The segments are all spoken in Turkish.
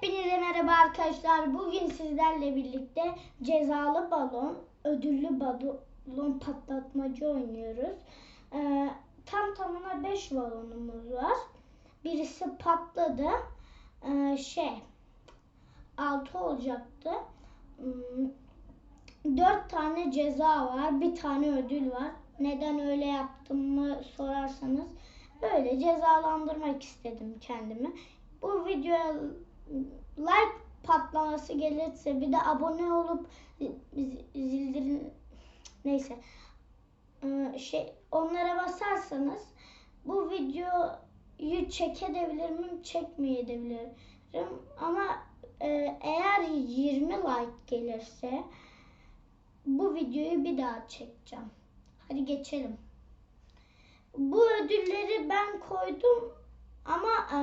Hepinize merhaba arkadaşlar. Bugün sizlerle birlikte cezalı balon, ödüllü balon patlatmacı oynuyoruz. Ee, tam tamına 5 balonumuz var. Birisi patladı. Ee, şey 6 olacaktı. 4 tane ceza var. Bir tane ödül var. Neden öyle yaptığımı sorarsanız böyle cezalandırmak istedim kendimi. Bu videoya like patlaması gelirse bir de abone olup zildirin neyse Ee, şey onlara basarsanız bu videoyu çekebilir miyim çekmeyebilirim ama e, eğer 20 like gelirse bu videoyu bir daha çekeceğim. Hadi geçelim. Bu ödülleri ben koydum ama e,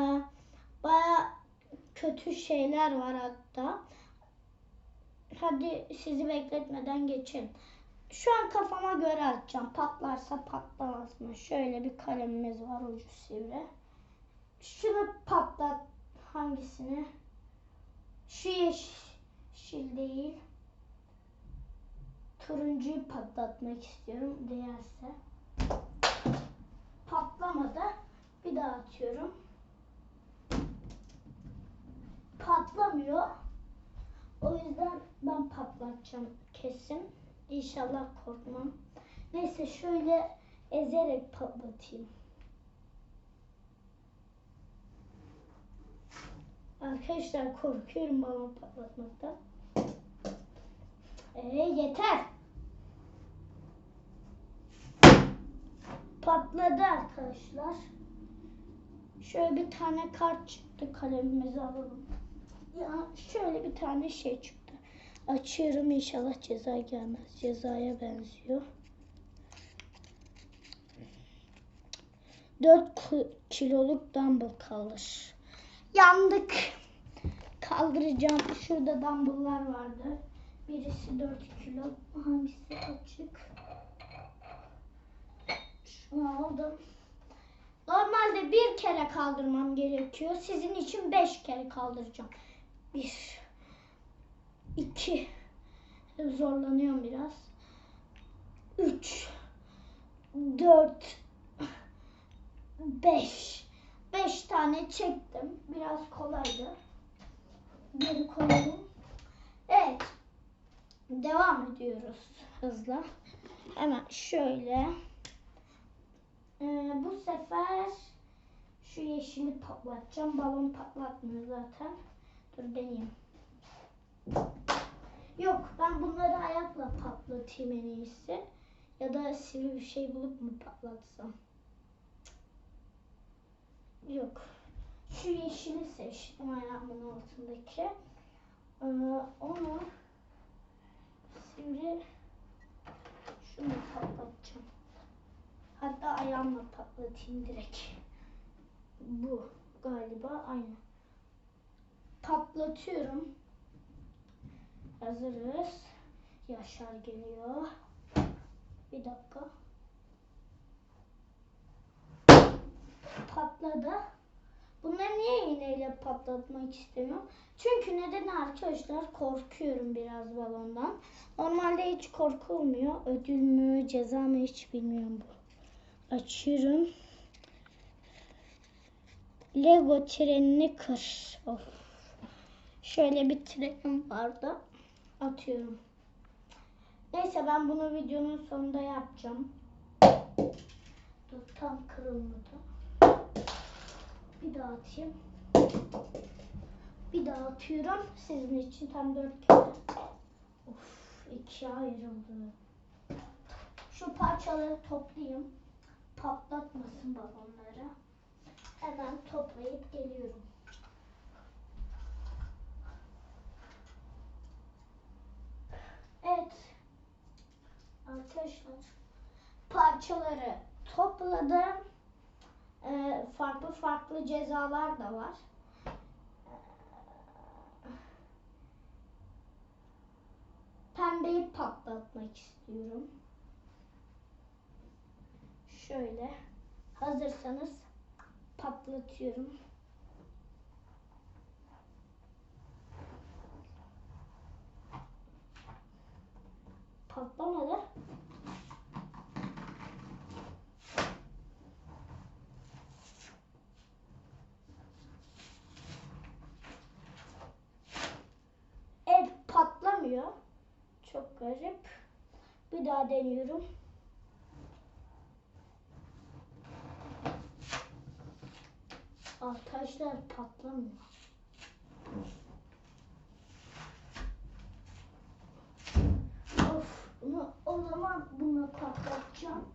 baya kötü şeyler var hatta. Hadi sizi bekletmeden geçelim. Şu an kafama göre atacağım. Patlarsa patlamaz mı? Şöyle bir kalemimiz var ucu sivri. Şunu patlat. Hangisini? Şu yeşil değil. Turuncuyu patlatmak istiyorum. Değerse. Patlamadı. Bir daha atıyorum. Patlamıyor. O yüzden ben patlatacağım kesin. İnşallah korkmam. Neyse şöyle ezerek patlatayım. Arkadaşlar korkuyorum balon patlatmaktan. Ee, yeter. Patladı arkadaşlar. Şöyle bir tane kart çıktı. Kalemimizi alalım. Ya şöyle bir tane şey çıktı. Açıyorum inşallah ceza gelmez. Cezaya benziyor. 4 kiloluk dumbbell kalır. Yandık. Kaldıracağım. Şurada dumbbell'lar vardı. Birisi 4 kilo. Hangisi açık? Şunu aldım. Normalde bir kere kaldırmam gerekiyor. Sizin için beş kere kaldıracağım. Bir, iki, zorlanıyorum biraz. Üç, dört, beş. Beş tane çektim. Biraz kolaydı. Geri koyalım. Evet. Devam ediyoruz hızla. Hemen şöyle. Ee, bu sefer şu yeşili patlatacağım. Balon patlatmıyor zaten. Dur deneyeyim. Yok ben bunları ayakla patlatayım en iyisi. Ya da sivri bir şey bulup mu patlatsam? Yok. Şu yeşili seçtim ayağımın altındaki. Ee, onu sivri şunu patlatacağım. Hatta ayağımla patlatayım direkt. Bu galiba aynı. Patlatıyorum. Hazırız. Yaşar geliyor. Bir dakika. Patladı. Bunları niye iğneyle patlatmak istemiyorum? Çünkü neden arkadaşlar korkuyorum biraz balondan. Normalde hiç korkulmuyor. Ödül mü ceza mı hiç bilmiyorum bu. Açıyorum. Lego trenini kır. Of. Şöyle bir trenim vardı. Atıyorum. Neyse ben bunu videonun sonunda yapacağım. Dur tam kırılmadı. Bir daha atayım. Bir daha atıyorum. Sizin için tam dört kere. Of ikiye ayrıldı. Şu parçaları toplayayım patlatmasın balonları. Hemen toplayıp geliyorum. Evet. Arkadaşlar parçaları topladım. Ee, farklı farklı cezalar da var. Pembeyi patlatmak istiyorum şöyle hazırsanız patlatıyorum. Çok garip. Bir daha deniyorum. Arkadaşlar patlamıyor. Of, bunu o zaman bunu patlatacağım.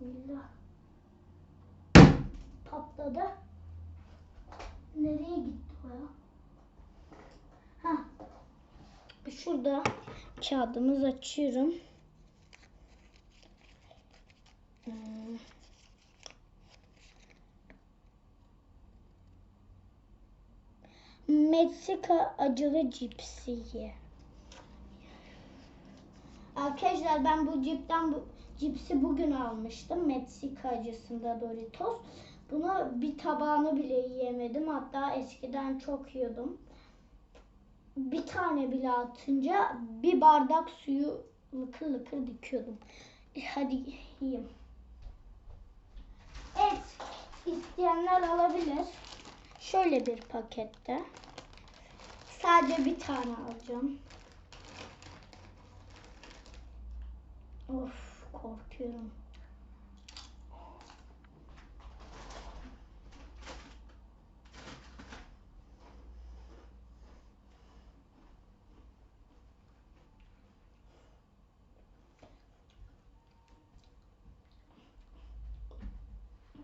Bismillah. Patladı. Nereye gitti o ya? Ha. Şurada kağıdımız açıyorum. Hmm. Meksika acılı cipsi ye. Arkadaşlar ben bu cipten bu cipsi bugün almıştım. Meksika acısında Doritos. Bunu bir tabağını bile yiyemedim. Hatta eskiden çok yiyordum. Bir tane bile atınca bir bardak suyu lıkır lıkır dikiyordum. E, Hadi yiyeyim. Evet. isteyenler alabilir. Şöyle bir pakette. Sadece bir tane alacağım. Of korkuyorum.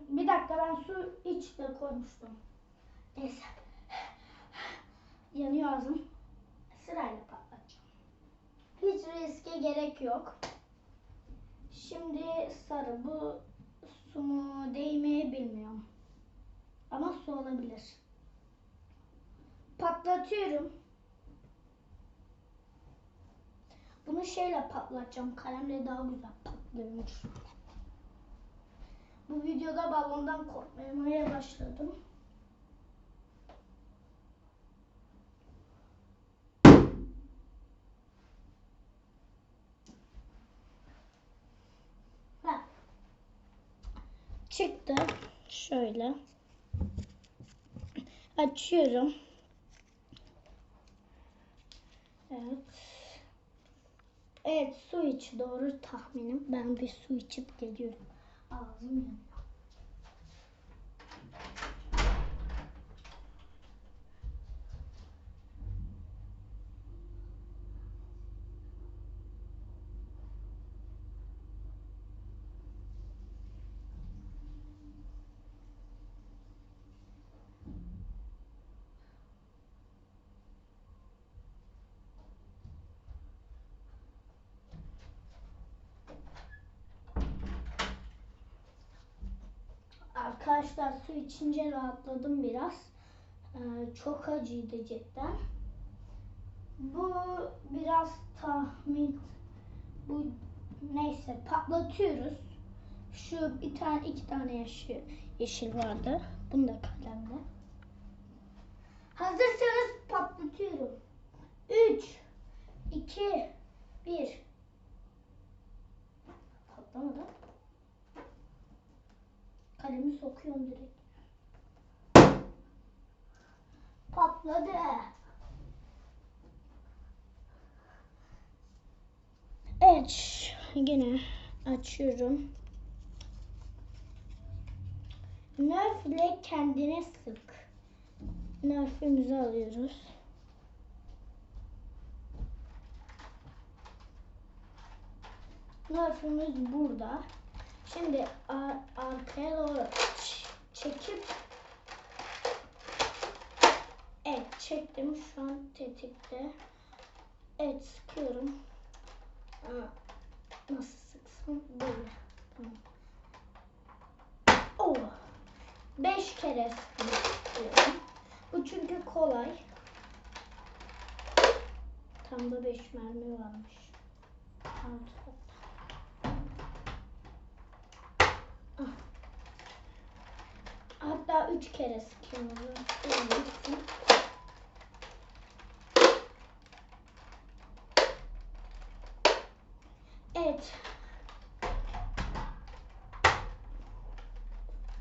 Bir dakika ben su iç de koymuştum. Neyse. Yanıyor ağzım. Sırayla patlatacağım. Hiç riske gerek yok. Şimdi sarı. Bu su mu değmeyi bilmiyorum. Ama su olabilir. Patlatıyorum. Bunu şeyle patlatacağım. Kalemle daha güzel patlıyormuş. Bu videoda balondan korkmaya başladım. Ha. Çıktı. Şöyle. Açıyorum. Evet. Evet su içi doğru tahminim. Ben bir su içip geliyorum. Ağzım yanıyor. Arkadaşlar su içince rahatladım biraz. Ee, çok acıydı cidden. Bu biraz tahmin. Bu neyse patlatıyoruz. Şu bir tane iki tane yeşil, yeşil vardı. Bunu da kalemle. Hazırsanız patlatıyorum. 3 2 1 Patlamadı. Kalemi sokuyorum direkt. Patladı. Ş- yine açıyorum. Nerf ile kendine sık. Nerf'imizi alıyoruz. Nerf'imiz burada. Şimdi ar- arkaya doğru çekip Evet çektim şu an tetikte. Evet sıkıyorum. Nasıl sıksam böyle. Oh. Beş kere sıkıyorum. Bu çünkü kolay. Tam da beş mermi varmış. Hatta. Hatta üç kere sıkıyorum. Öyle gitsin. Evet.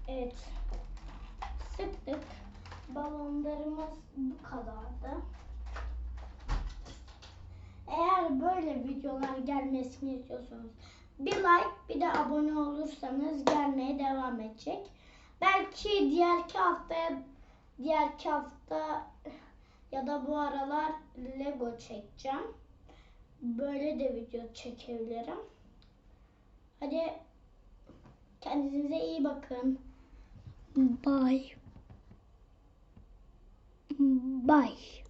Evet. Sıktık. Balonlarımız bu kadardı. eğer böyle videolar gelmesini istiyorsanız bir like bir de abone olursanız gelmeye devam edecek. Belki diğerki haftaya diğerki hafta ya da bu aralar Lego çekeceğim. Böyle de video çekebilirim. Hadi kendinize iyi bakın. Bye. Bye.